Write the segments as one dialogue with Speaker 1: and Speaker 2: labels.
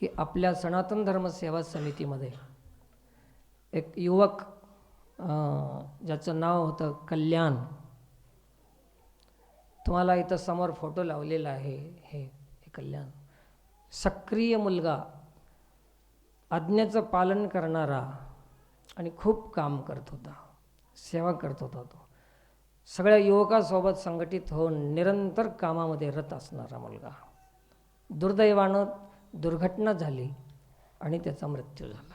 Speaker 1: की आपल्या सनातन धर्म सेवा समितीमध्ये एक युवक ज्याचं नाव होतं कल्याण. तुम्हाला इथं समोर फोटो लावलेला आहे हे हे कल्याण. सक्रिय मुलगा आज्ञेचं पालन करणारा आणि खूप काम करत होता सेवा करत होता तो. सगळ्या युवकासोबत संघटित होऊन निरंतर कामामध्ये रत असणारा मुलगा. दुर्दैवानं दुर्घटना झाली आणि त्याचा मृत्यू झाला.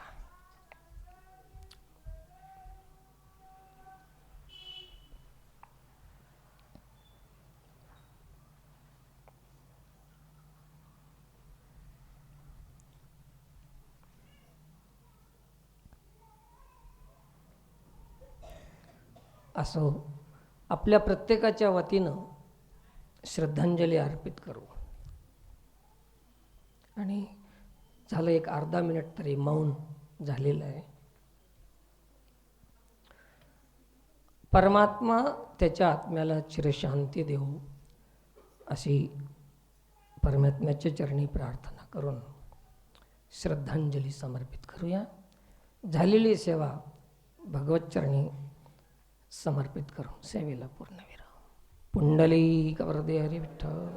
Speaker 1: असो आपल्या प्रत्येकाच्या वतीनं श्रद्धांजली अर्पित करू. आणि झालं एक अर्धा मिनिट तरी मौन झालेलं आहे. परमात्मा त्याच्या आत्म्याला चिरशांती देऊ अशी परमात्म्याच्या चरणी प्रार्थना करून श्रद्धांजली समर्पित करूया. झालेली सेवा भगवतचरणी समर्पित करून सेवेला पूर्ण विराम पुंडली कवरदे हरी विठ्ठल